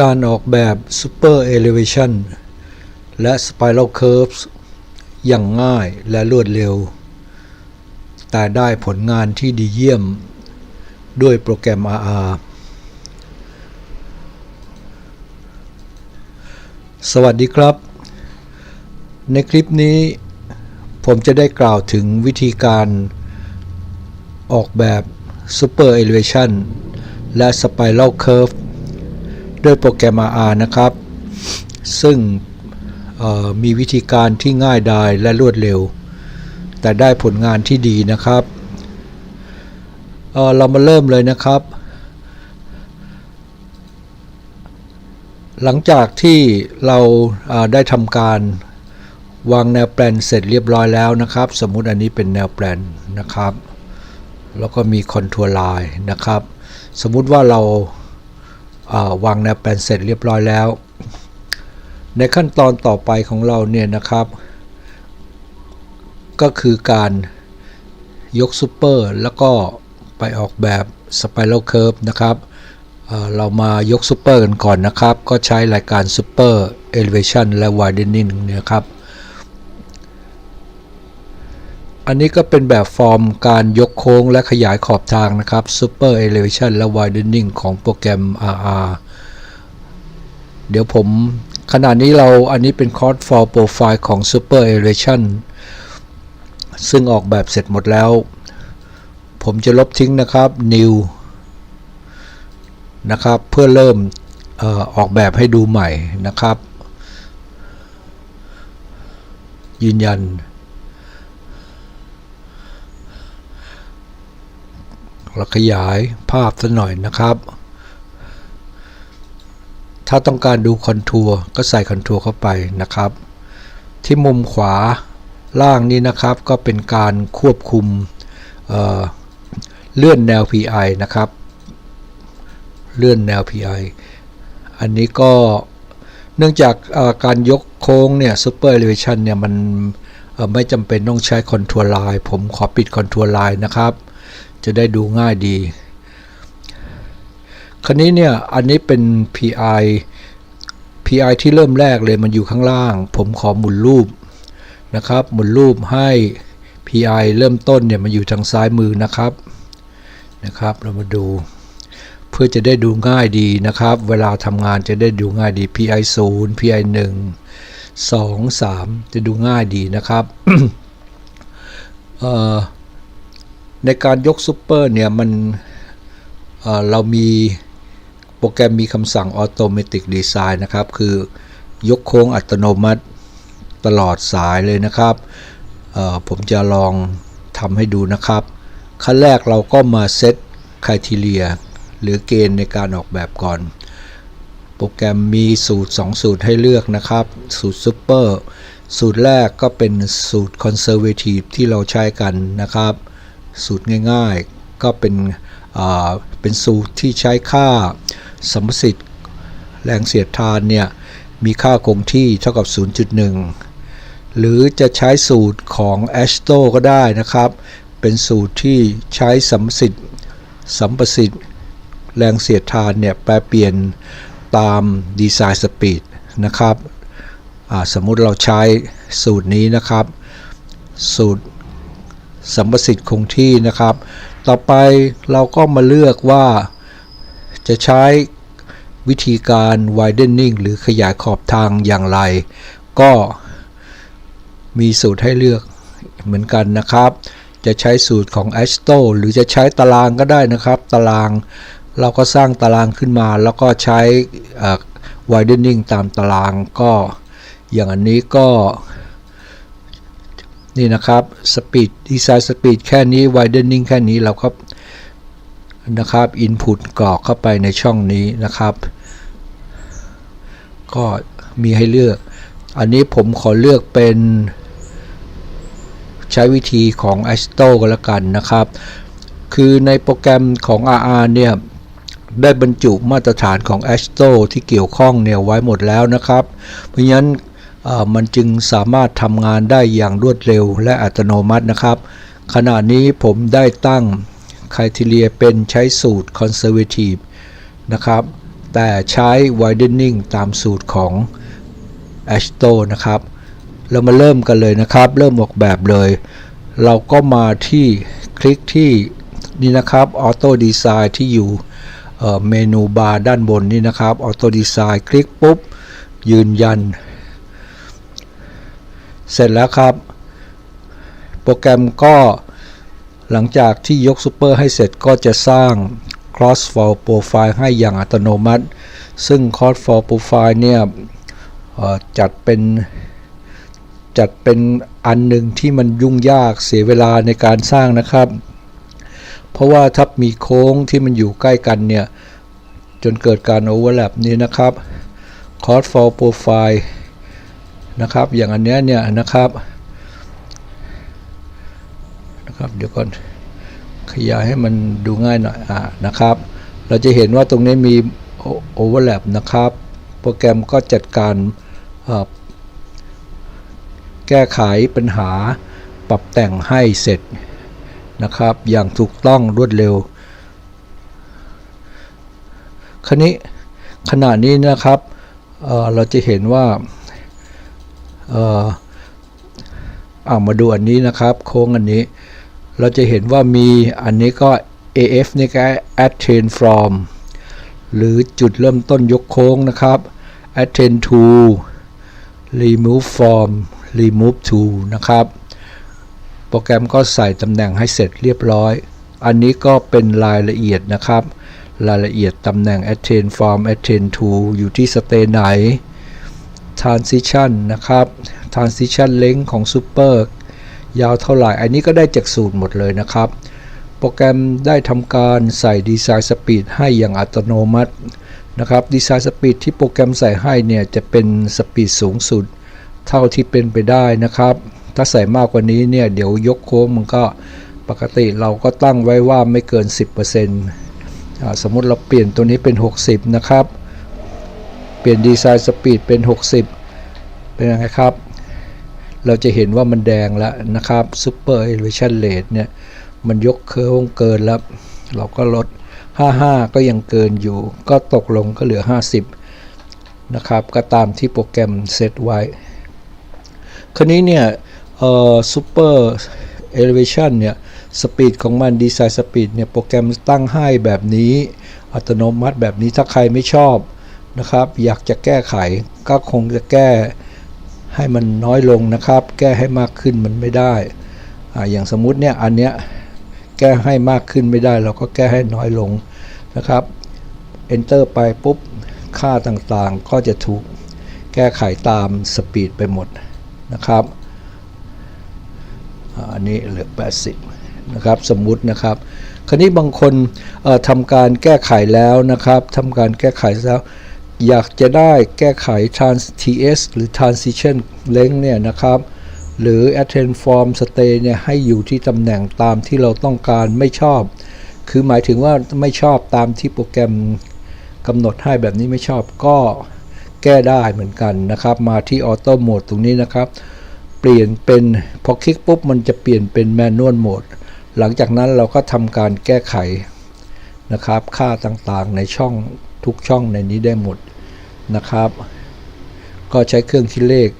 การออกแบบ Super Elevation และ Spiral Curves อย่างง่ายและรวดเร็ว แต่ได้ผลงานที่ดีเยี่ยมด้วยโปรแกรม RR สวัสดีครับ ในคลิปนี้ผมจะได้กล่าวถึงวิธีการออกแบบ Super Elevation และ Spiral Curve ด้วยโปรแกรม RR นะครับ ซึ่งมีวิธีการที่ง่ายดายและรวดเร็ว แต่ได้ผลงานที่ดีนะครับเเรามาเริ่มเลยนะครับ หลังจากที่เราเอ่อได้ทำการวางแนวแปลนเสร็จเรียบร้อยแล้วนะครับ สมมุติอันนี้เป็นแนวแปลนนะครับ แล้วก็มีคอนทัวร์ไลน์นะครับ สมมุติว่าเรา วางแนวแปลนเสร็จเรียบร้อยแล้ว ในขั้นตอนต่อไปของเราเนี่ยนะครับ ก็คือการยกซูเปอร์แล้วก็ไปออกแบบสไปรัลเคิร์ฟนะครับเเรามายกซูเปอร์กันก่อนนะครับ ก็ใช้รายการซูเปอร์เอลิเวชันและวเดน i n g เนี่ยครับ อันนี้ก็เป็นแบบฟอร์มการยกโค้งและขยายขอบทางนะครับ Super Elevation และ Widening ของโปรแกรม RR เดี๋ยวผมขณะนี้เราอันนี้เป็นคอร์ส for profile ของ Super Elevation ซึ่งออกแบบเสร็จหมดแล้ว ผมจะลบทิ้งนะครับ new นะครับ เพื่อเริ่มอออกแบบให้ดูใหม่นะครับ ยืนยัน เราขยายภาพสักหน่อยนะครับ ถ้าต้องการดูคอนทัวร์ก็ใส่คอนทัวร์เข้าไปนะครับ ที่มุมขวาล่างนี้นะครับก็เป็นการควบคุมเเลื่อนแนว PI นะครับ เลื่อนแนว PI อันนี้ก็เนื่องจากการยกโค้งเนี่ย Super Elevation เนี่ยมันไม่จำเป็นต้องใช้คอนทัวร์ไลน์ผมขอปิดคอนทัวร์ไลน์นะครับ จะได้ดูง่ายดี คราวนี้เนี่ย อันนี้เป็น PI PI ที่เริ่มแรกเลยมันอยู่ข้างล่าง ผมขอหมุนรูปนะครับ หมุนรูปให้ PI เริ่มต้นเนี่ยมันอยู่ทางซ้ายมือนะครับนะครับ เรามาดู เพื่อจะได้ดูง่ายดีนะครับ เวลาทำงานจะได้ดูง่ายดี PI 0 PI 1 2 3 จะดูง่ายดีนะครับเอ่อ ในการยกซูเปอร์เนี่ยมันเเรามีโปรแกรมมีคำสั่ง Automatic Design นะครับ คือยกโค้งอัตโนมัติตลอดสายเลยนะครับ ผมจะลองทำให้ดูนะครับ ขั้นแรกเราก็มาเซตคุณทีเรียหรือเกณฑ์ในการออกแบบก่อน โปรแกรมมีสูตร 2 สูตรให้เลือกนะครับ สูตรซูเปอร์สูตรแรกก็เป็นสูตร Conservative ที่เราใช้กันนะครับ สูตรง่ายๆ ก็เป็นเป็นสูตรที่ใช้ค่าสัมประสิทธิ์แรงเสียดทานเนี่ยมีค่าคงที่เท่ากับ 0.1 หรือจะใช้สูตรของ a s t o ก็ได้นะครับ เป็นสูตรที่ใช้สัมประสิทธิ์สัมประสิทธิ์แรงเสียดทานเนี่ยแปลเปลี่ยนตามดีไซน์สปีดนะครับ สมมุติเราใช้สูตรนี้นะครับ สูตร สัมประสิทธิ์คงที่นะครับ ต่อไปเราก็มาเลือกว่าจะใช้วิธีการ widening หรือขยายขอบทางอย่างไร ก็มีสูตรให้เลือกเหมือนกันนะครับ จะใช้สูตรของ a s t o หรือจะใช้ตารางก็ได้นะครับ ตารางเราก็สร้างตารางขึ้นมา แล้วก็ใช้ widening ตามตารางก็อย่างอันนี้ก็ นี่นะครับ speed design speed แค่นี้ widening แค่นี้เราก็นะครับ input กรอกเข้าไปในช่องนี้นะครับ ก็มีให้เลือก อันนี้ผมขอเลือกเป็น ใช้วิธีของ a s t o ก็แล้วกันนะครับ คือในโปรแกรมของ RR เนี่ย ได้บรรจุมาตรฐานของ a s t o ที่เกี่ยวข้องเนี่ยไว้หมดแล้วนะครับ เพราะฉะนั้น มันจึงสามารถทำงานได้อย่างรวดเร็วและอัตโนมัตินะครับ ขณะนี้ผมได้ตั้งคุณทีเรียเป็นใช้สูตร Conservative นะครับ แต่ใช้ widening ตามสูตรของ a s t o นะครับ เรามาเริ่มกันเลยนะครับ เริ่มออกแบบเลย เราก็มาที่คลิกที่นี่นะครับ Auto Design ที่อยู่เอ่อเมนูบาร์ด้านบนนี่นะครับ Auto Design คลิกปุ๊บ ยืนยัน เสร็จแล้วครับ โปรแกรมก็หลังจากที่ยกซูเปอร์ให้เสร็จก็จะสร้าง cross fall profile ให้อย่างอัตโนมัติ ซึ่ง cross fall profile เนี่ยจัดเป็นจัดเป็นอันหนึ่งที่มันยุ่งยากเสียเวลาในการสร้างนะครับ เพราะว่าถ้ามีโค้งที่มันอยู่ใกล้กันเนี่ย จนเกิดการโอเวอร์แลปนี้นะครับ cross fall profile นะครับ อย่างอันเนี้ยเนี่ยนะครับนะครับ เดี๋ยวก่อนขยายให้มันดูง่ายหน่อยอ่านะครับ เราจะเห็นว่าตรงนี้มีโอเวอร์แลปนะครับ โปรแกรมก็จัดการแก้ไขปัญหาปรับแต่งให้เสร็จนะครับ อย่างถูกต้องรวดเร็วครนี้ขณะนี้นะครับเเราจะเห็นว่า เอ่ออามาดูอันนี้นะครับ โค้งอันนี้ เราจะเห็นว่ามีอันนี้ก็ AF นี่ก็ attain from หรือจุดเริ่มต้นยกโค้งนะครับ attain to remove from remove to นะครับ โปรแกรมก็ใส่ตำแหน่งให้เสร็จเรียบร้อย อันนี้ก็เป็นรายละเอียดนะครับ รายละเอียดตำแหน่ง attain from attain to อยู่ที่สเตจไหน transition นะครับ transition length ของ super ยาวเท่าไหร่ อันนี้ก็ได้จากสูตรหมดเลยนะครับ โปรแกรมได้ทำการใส่ Design Speed ให้อย่างอัตโนมัตินะครับ Design Speed ที่โปรแกรมใส่ให้เนี่ยจะเป็นสปีดสูงสุด เท่าที่เป็นไปได้นะครับ ถ้าใส่มากกว่านี้เนี่ยเดี๋ยวยกโค้งมันก็ปกติเราก็ตั้งไว้ว่าไม่เกิน 10%สมมติเราเปลี่ยนตัวนี้เป็น 60 นะครับ เปลี่ยน Design Speed เป็น 60 เป็นยังไงครับ เราจะเห็นว่ามันแดงแล้วนะครับ Super Elevation Rate เนี่ย มันยกเคิร์ฟเกินแล้ว เราก็ลด 55 ก็ยังเกินอยู่ ก็ตกลงก็เหลือ 50 นะครับ ก็ตามที่โปรแกรมเซตไว้ คราวนี้เนี่ยเอ่อ Super Elevation เนี่ยสปีดของมันดีไซน์สปีดเนี่ยโปรแกรมตั้งให้แบบนี้ อัตโนมัติแบบนี้ถ้าใครไม่ชอบ นะครับ อยากจะแก้ไขก็คงจะแก้ให้มันน้อยลงนะครับ แก้ให้มากขึ้นมันไม่ได้ออย่างสมมุติเนี่ยอันเนี้ยแก้ให้มากขึ้นไม่ได้ เราก็แก้ให้น้อยลงนะครับ Enter ไปปุ๊บค่าต่างๆก็จะถูกแก้ไขตามสปีดไปหมดนะครับอันนี้เหลือ 80 นะครับสมมุตินะครับ คราวนี้บางคนทำการแก้ไขแล้วนะครับทำการแก้ไขแล้ว อยากจะได้แก้ไข trans ts หรือ transition length เนี่ยนะครับ หรือ attain form stay เนี่ยให้อยู่ที่ตำแหน่งตามที่เราต้องการไม่ชอบ คือหมายถึงว่าไม่ชอบตามที่โปรแกรมกำหนดให้แบบนี้ไม่ชอบก็แก้ได้เหมือนกันนะครับ มาที่ auto mode ตรงนี้นะครับ เปลี่ยนเป็นพอคลิกปุ๊บมันจะเปลี่ยนเป็น manual mode หลังจากนั้นเราก็ทำการแก้ไขนะครับ ค่าต่างๆในช่อง ทุกช่องในนี้ได้หมดนะครับ ก็ใช้เครื่องคิดเลข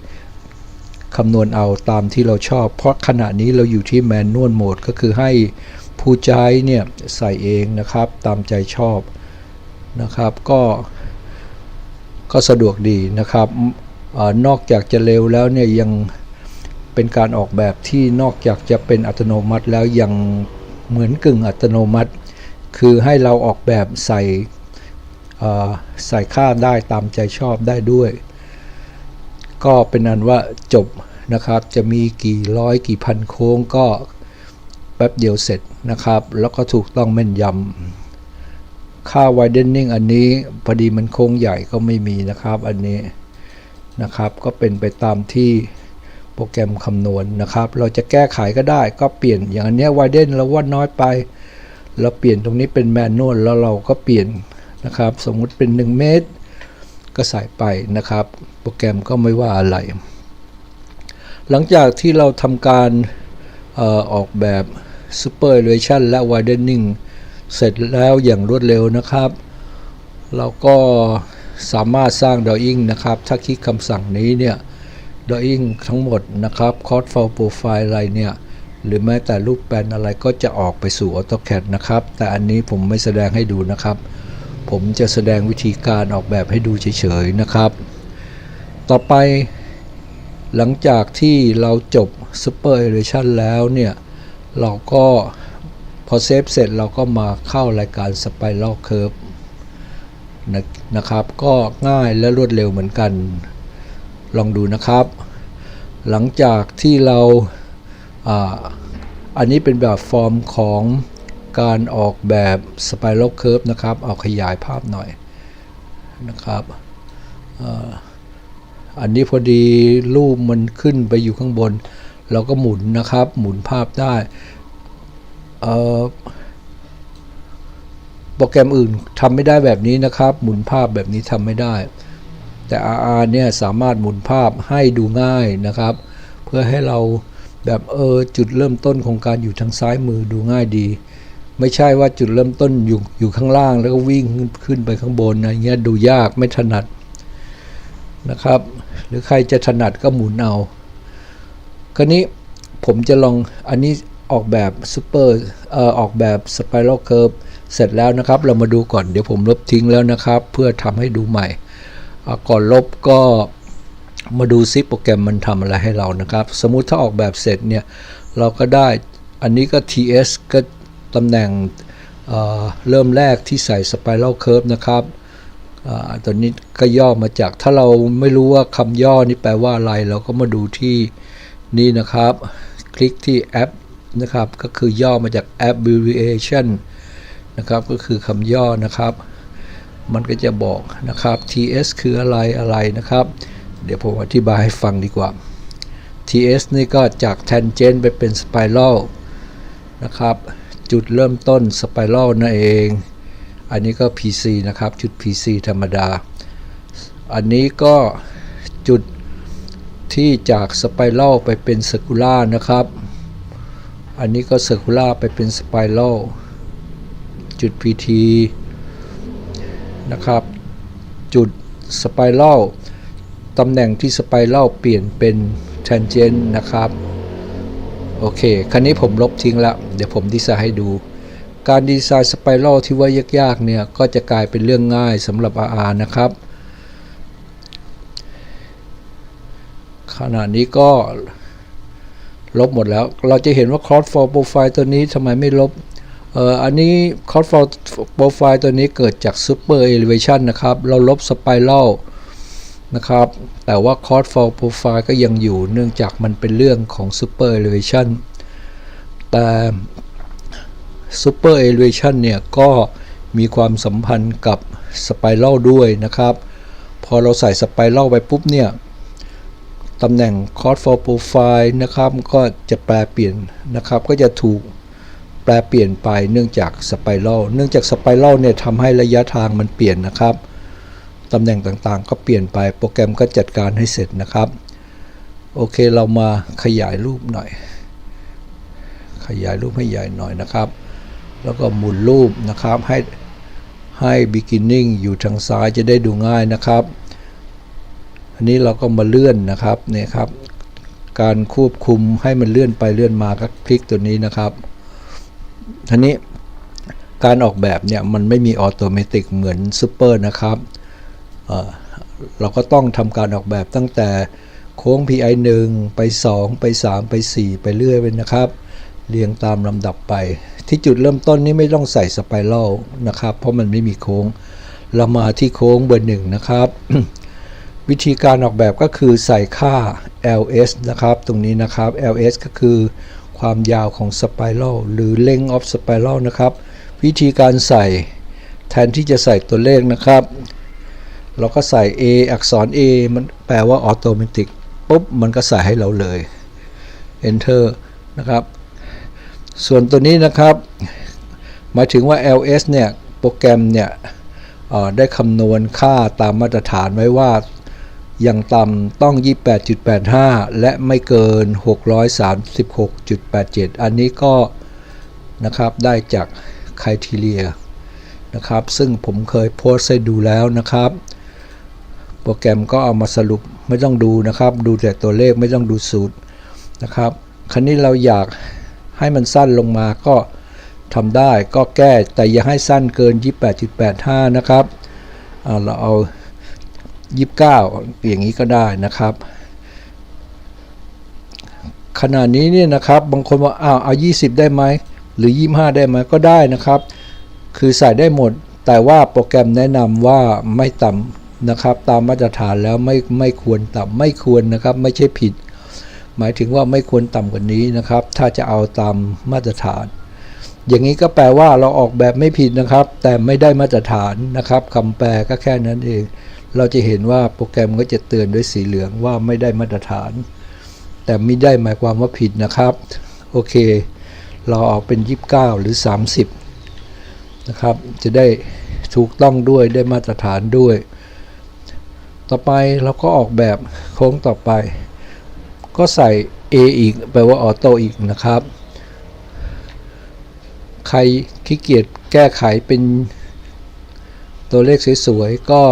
คำนวณเอาตามที่เราชอบ เพราะขณะนี้เราอยู่ที่ manual mode ก็คือให้ผู้ใช้เนี่ยใส่เองนะครับตามใจชอบนะครับ ก็ก็สะดวกดีนะครับอนอกจากจะเร็วแล้วเนี่ยยังเป็นการออกแบบที่นอกจากจะเป็นอัตโนมัติแล้วยังเหมือนกึ่งอัตโนมัติ คือให้เราออกแบบใส่ ใส่ค่าได้ตามใจชอบได้ด้วย ก็เป็นอันว่าจบนะครับ จะมีกี่ร้อยกี่พันโค้งก็แป๊บเดียวเสร็จนะครับ แล้วก็ถูกต้องแม่นยำ ค่า widening อันนี้พอดีมันโค้งใหญ่ก็ไม่มีนะครับอันนี้นะครับ ก็เป็นไปตามที่โปรแกรมคำนวณนะครับ เราจะแก้ไขก็ได้ก็เปลี่ยนอย่างอันเนี้ย widen เราว่าน้อยไป เราเปลี่ยนตรงนี้เป็น manual แล้วเราก็เปลี่ยน นะครับ สมมุติเป็น 1 เมตร ก็ใส่ไปนะครับ โปรแกรมก็ไม่ว่าอะไร หลังจากที่เราทำการออออกแบบ Super Elevation และ Widening เสร็จแล้วอย่างรวดเร็วนะครับ เราก็สามารถสร้าง drawing นะครับ ถ้าคลิกคำสั่งนี้เนี่ย drawing ทั้งหมดนะครับ c o d file profile อะไรเนี่ยหรือแม้แต่รูปแปลนอะไรก็จะออกไปสู่ AutoCAD นะครับ แต่อันนี้ผมไม่แสดงให้ดูนะครับ ผมจะแสดงวิธีการออกแบบให้ดูเฉยๆนะครับ ต่อไปหลังจากที่เราจบ Super Elevation แล้วเนี่ย เราก็พอเซฟเสร็จเราก็มาเข้ารายการ Spiral Curve นะนะครับ ก็ง่ายและรวดเร็วเหมือนกัน ลองดูนะครับ หลังจากที่เราอาอันนี้เป็นแบบฟอร์มของ การออกแบบ Spiral Curve นะครับ เอาขยายภาพหน่อยนะครับอันนี้พอดีรูปมันขึ้นไปอยู่ข้างบน เราก็หมุนนะครับ หมุนภาพได้โปรแกรมอื่นทำไม่ได้แบบนี้นะครับ หมุนภาพแบบนี้ทำไม่ได้ แต่ RR เนี่ยสามารถหมุนภาพให้ดูง่ายนะครับ เพื่อให้เราแบบเออจุดเริ่มต้นของการอยู่ทางซ้ายมือดูง่ายดี ไม่ใช่ว่าจุดเริ่มต้นอยู่อยู่ข้างล่าง แล้วก็วิ่งขึ้นไปข้างบนนะเงี้ยดูยากไม่ถนัดนะครับ หรือใครจะถนัดก็หมุนเอาคราวนี้ผมจะลองอันนี้ออกแบบซูเปอร์เอ่อออกแบบสไปรัลเคิร์ฟเสร็จแล้วนะครับ เรามาดูก่อนเดี๋ยวผมลบทิ้งแล้วนะครับ เพื่อทำให้ดูใหม่ ก่อนลบก็มาดูซิโปรแกรมมันทำอะไรให้เรานะครับ สมมุติถ้าออกแบบเสร็จเนี่ย เราก็ได้อันนี้ก็ TS ก็ ตำแหน่งเเริ่มแรกที่ใส่สไปรัลเคิร์ฟนะครับตัวนี้ก็ย่อมาจากถ้าเราไม่รู้ว่าคำย่อนี่แปลว่าอะไร เราก็มาดูที่นี่นะครับ คลิกที่แอปนะครับ ก็คือย่อมาจาก abbreviation นะครับ ก็คือคำย่อนะครับ มันก็จะบอกนะครับ TS คืออะไรอะไรนะครับ เดี๋ยวผมอธิบายให้ฟังดีกว่า TS นี่ก็จาก tangent ไปเป็น spiral นะครับ จุดเริ่มต้น spiral นั่นเอง อันนี้ก็ PC นะครับ จุด PC ธรรมดา อันนี้ก็จุดที่จากสไปรัลไปเป็นเซ r ร์คูล่านะครับ อันนี้ก็เซ r ร์คูล่าไปเป็นสไปรัลจุด PT นะครับ จุดสไปรัลตำแหน่งที่สไปรัลเปลี่ยนเป็น tangent นะครับ โอเคคราวนี้ผมลบทิ้งแล้ว เดี๋ยวผมดีไซน์ให้ดู การดีไซน์สไปรัลที่ว่ายากๆเนี่ย ก็จะกลายเป็นเรื่องง่ายสำหรับ RR นะครับ ขณะนี้ก็ลบหมดแล้ว เราจะเห็นว่า cross for profile ตัวนี้ทำไมไม่ลบ เอ่อ อันนี้ cross for profile ตัวนี้เกิดจาก super elevation นะครับ เราลบ spiral นะครับ แต่ว่า cross for profile ก็ยังอยู่เนื่องจากมันเป็นเรื่องของ super elevation แต่ Super Elevation เนี่ยก็มีความสัมพันธ์กับ Spiral ด้วยนะครับ พอเราใส่ Spiral ไปปุ๊บเนี่ยตำแหน่ง Code for Profile นะครับก็จะแปลเปลี่ยนนะครับก็จะถูกแปลเปลี่ยนไปเนื่องจาก Spiral เนื่องจาก Spiral เนี่ยทำให้ระยะทางมันเปลี่ยนนะครับ ตำแหน่งต่างๆ ก็เปลี่ยนไปโปรแกรมก็จัดการให้เสร็จนะครับ โอเคเรามาขยายรูปหน่อย ขยายรูปให้ใหญ่หน่อยนะครับ แล้วก็หมุนรูปนะครับให้ให้ beginning อยู่ทางซ้ายจะได้ดูง่ายนะครับ อันนี้เราก็มาเลื่อนนะครับเนี่ยครับ การควบคุมให้มันเลื่อนไปเลื่อนมาก็คลิกตัวนี้นะครับทีนี้การออกแบบเนี่ยมันไม่มีออโตเมติกเหมือนซูเปอร์นะครับ เราก็ต้องทำการออกแบบตั้งแต่โค้ง PI 1 ไป 2 ไป 3 ไป 4 ไปเรื่อยไปนะครับ เรียงตามลำดับไป ที่จุดเริ่มต้นนี้ไม่ต้องใส่สไปรัลนะครับ เพราะมันไม่มีโค้ง เรามาที่โค้งเบอร์หนึ่งนะครับ วิธีการออกแบบก็คือใส่ค่า ls นะครับ ตรงนี้นะครับ ls ก็คือความยาวของสไปรัลหรือ length of spiral นะครับ วิธีการใส่แทนที่จะใส่ตัวเลขนะครับ เราก็ใส่ a อักษร a มันแปลว่า automatic ปุ๊บ มันก็ใส่ให้เราเลย enter นะครับ ส่วนตัวนี้นะครับ หมายถึงว่า ls เนี่ย โปรแกรมเนี่ยได้คำนวณค่าตามมาตรฐานไว้ว่าอย่างต่ำต้อง 28.85 และไม่เกิน 636.87 อันนี้ก็นะครับได้จาก criteria นะครับ ซึ่งผมเคยโพสต์ให้ดูแล้วนะครับ โปรแกรมก็เอามาสรุปไม่ต้องดูนะครับ ดูแต่ตัวเลขไม่ต้องดูสูตรนะครับ คราวนี้เราอยากให้มันสั้นลงมาก็ทำได้ก็แก้แต่อย่าให้สั้นเกิน 28.85 นะครับอ่าเราเอา 29 อย่างนี้ก็ได้นะครับ ขณะนี้เนี่ยนะครับบางคนว่าอ้าวเอา 20 ได้ไหมหรือ 25 ได้ไหมก็ได้นะครับ คือใส่ได้หมด แต่ว่าโปรแกรมแนะนำว่าไม่ต่ำ นะครับ ตามมาตรฐานแล้วไม่ไม่ควรต่ำไม่ควรนะครับ ไม่ใช่ผิด หมายถึงว่าไม่ควรต่ำกว่านี้นะครับ ถ้าจะเอาตามมาตรฐาน อย่างนี้ก็แปลว่าเราออกแบบไม่ผิดนะครับ แต่ไม่ได้มาตรฐานนะครับคำแปลก็แค่นั้นเอง เราจะเห็นว่าโปรแกรมก็จะเตือนด้วยสีเหลืองว่าไม่ได้มาตรฐาน แต่ไม่ได้หมายความว่าผิดนะครับ โอเค เราเอาเป็น 29 หรือ 30 นะครับ จะได้ถูกต้องด้วยได้มาตรฐานด้วย ต่อไปเราก็ออกแบบโค้งต่อไป ก็ใส่ A อีกแปลว่าออโต้อีกนะครับ ใครขี้เกียจแก้ไขเป็นตัวเลขสวยๆ ก็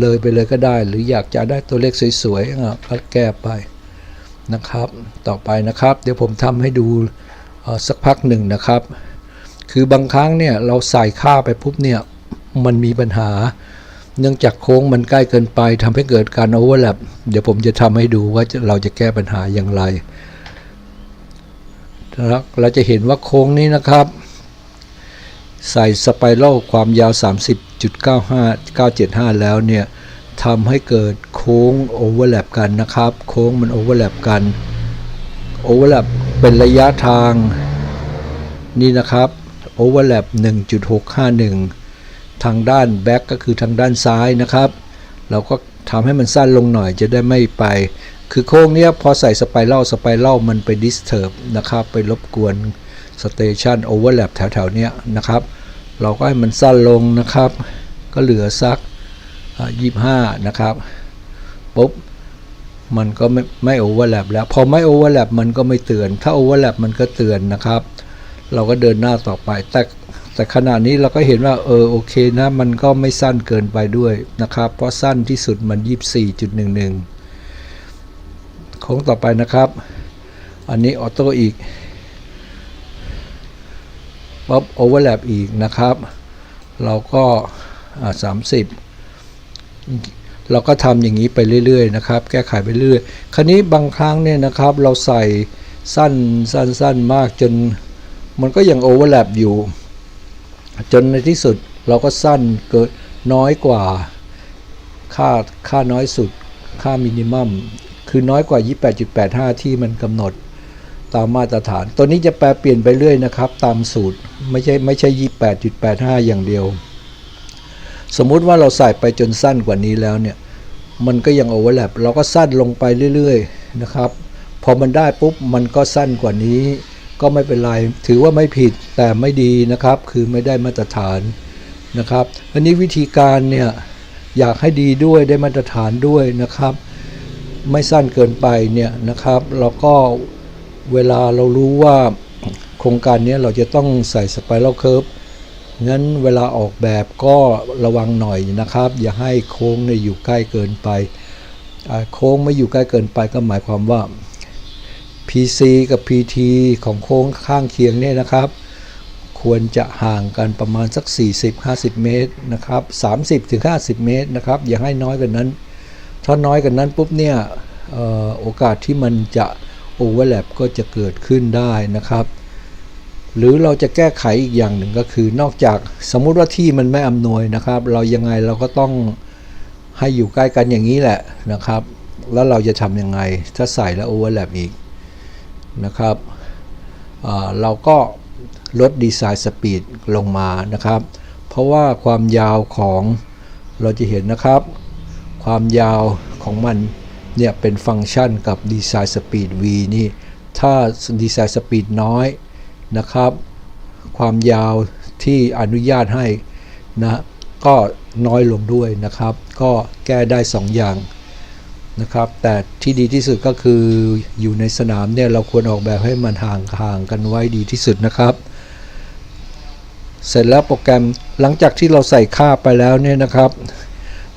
เลยไปเลยก็ได้ หรืออยากจะได้ตัวเลขสวยๆ ก็แก้ไปนะครับ ต่อไปนะครับ เดี๋ยวผมทำให้ดูสักพักหนึ่งนะครับ คือบางครั้งเนี่ยเราใส่ค่าไปปุ๊บเนี่ย มันมีปัญหา เนื่องจากโค้งมันใกล้เกินไปทำให้เกิดการโอเวอร์แลปเดี๋ยวผมจะทำให้ดูว่าเราจะแก้ปัญหาอย่างไร เราจะเห็นว่าโค้งนี้นะครับ ใส่สไปรัลความยาว 30.95 975 แล้วเนี่ยทำให้เกิดโค้งโอเวอร์แลปกันนะครับ โค้งมันโอเวอร์แลปกันโอเวอร์แลปเป็นระยะทางนี่นะครับโอเวอร์แลป1.651 ทางด้านแบ็กก็คือทางด้านซ้ายนะครับ เราก็ทำให้มันสั้นลงหน่อยจะได้ไม่ไป คือโค้งเนี้ยพอใส่สไปรัลสไปรัลมันไปดิสเทิร์บนะครับ ไปรบกวนสเตชันโอเวอร์แลปแถวๆเนี้ยนะครับ เราก็ให้มันสั้นลงนะครับ ก็เหลือสักยี่ห้านะครับปุ๊บมันก็ไม่ไม่โอเวอร์แลปแล้ว พอไม่โอเวอร์แลปมันก็ไม่เตือน ถ้าโอเวอร์แลปมันก็เตือนนะครับ เราก็เดินหน้าต่อไปแต่ แต่ขณะนี้เราก็เห็นว่าเออโอเคนะมันก็ไม่สั้นเกินไปด้วยนะครับ เพราะสั้นที่สุดมัน 24.11โค้งต่อไปนะครับ อันนี้ออโต้อีกป๊อปโอเวอร์แลปอีกนะครับ เราก็สามสิบเราก็ทำอย่างนี้ไปเรื่อยๆนะครับ แก้ไขไปเรื่อยคราวนี้บางครั้งเนี่ยนะครับ เราใส่สั้นสั้นสั้นมากจนมันก็ยังโอเวอร์แลปอยู่ จนในที่สุดเราก็สั้นเกิดน้อยกว่าค่าค่าน้อยสุด ค่ามินิมัม คือน้อยกว่า 28.85 ที่มันกำหนดตามมาตรฐาน ตัวนี้จะแปลเปลี่ยนไปเรื่อยนะครับ ตามสูตรไม่ใช่ไม่ใช่ 28.85 อย่างเดียว สมมุติว่าเราใส่ไปจนสั้นกว่านี้แล้วเนี่ย มันก็ยังโอเวอร์แลปเราก็สั้นลงไปเรื่อย ๆ นะครับ พอมันได้ปุ๊บมันก็สั้นกว่านี้ ก็ไม่เป็นไร ถือว่าไม่ผิดแต่ไม่ดีนะครับ คือไม่ได้มาตรฐานนะครับ อันนี้วิธีการเนี่ยอยากให้ดีด้วยได้มาตรฐานด้วยนะครับ ไม่สั้นเกินไปเนี่ยนะครับเราก็เวลาเรารู้ว่าโครงการนี้เราจะต้องใส่สไปรัลเคิร์ฟงั้นเวลาออกแบบก็ระวังหน่อยนะครับ อย่าให้โค้งเนี่ยอยู่ใกล้เกินไป โค้งไม่อยู่ใกล้เกินไปก็หมายความว่า PC กับ PT ของโค้งข้างเคียงเนี่ยนะครับ ควรจะห่างกันประมาณสัก 40-50 เมตรนะครับ 30-50 เมตรนะครับ อย่าให้น้อยกว่านั้น ถ้าน้อยกว่านั้นปุ๊บเนี่ยออโอกาสที่มันจะโอเวอร์แลปก็จะเกิดขึ้นได้นะครับ หรือเราจะแก้ไขอีกอย่างหนึ่งก็คือนอกจากสมมุติว่าที่มันไม่อำนวยนะครับ เรายังไงเราก็ต้องให้อยู่ใกล้กันอย่างนี้แหละนะครับ แล้วเราจะทำยังไงถ้าใส่แล้วโอเวอร์แลปอีก นะครับเราก็ลดดีไซน์สปีดลงมานะครับ เพราะว่าความยาวของเราจะเห็นนะครับ ความยาวของมันเนี่ยเป็นฟังก์ชันกับดีไซน์สปีด v นี่ถ้าดีไซน์สปีดน้อยนะครับ ความยาวที่อนุญาตให้นะก็น้อยลงด้วยนะครับ ก็แก้ได้ 2 อย่าง นะครับ แต่ที่ดีที่สุดก็คืออยู่ในสนามเนี่ยเราควรออกแบบให้มันห่างห่างกันไว้ดีที่สุดนะครับ เสร็จแล้วโปรแกรมหลังจากที่เราใส่ค่าไปแล้วเนี่ยนะครับ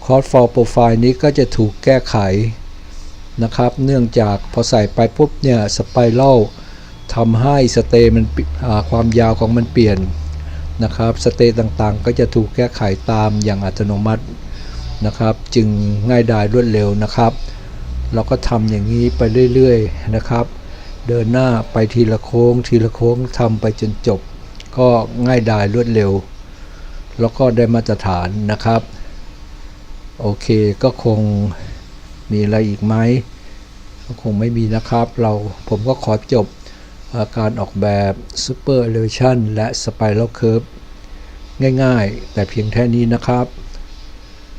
Cost for Profile นี้ก็จะถูกแก้ไขนะครับ เนื่องจากพอใส่ไปปุ๊บเนี่ยสไปรัลทำให้สเตมันความยาวของมันเปลี่ยนนะครับ สเตต่างๆ ก็จะถูกแก้ไขตามอย่างอัตโนมัติ นะครับ จึงง่ายดายรวดเร็วนะครับ เราก็ทำอย่างนี้ไปเรื่อยๆนะครับ เดินหน้าไปทีละโค้ง ทีละโค้งทำไปจนจบ ก็ง่ายดายรวดเร็ว แล้วก็ได้มาตรฐานนะครับ โอเคก็คงมีอะไรอีกไหมก็คงไม่มีนะครับ เราผมก็ขอจบอการออกแบบ Super Elevation และ Spiral Curve ง่ายๆ แต่เพียงแค่นี้นะครับ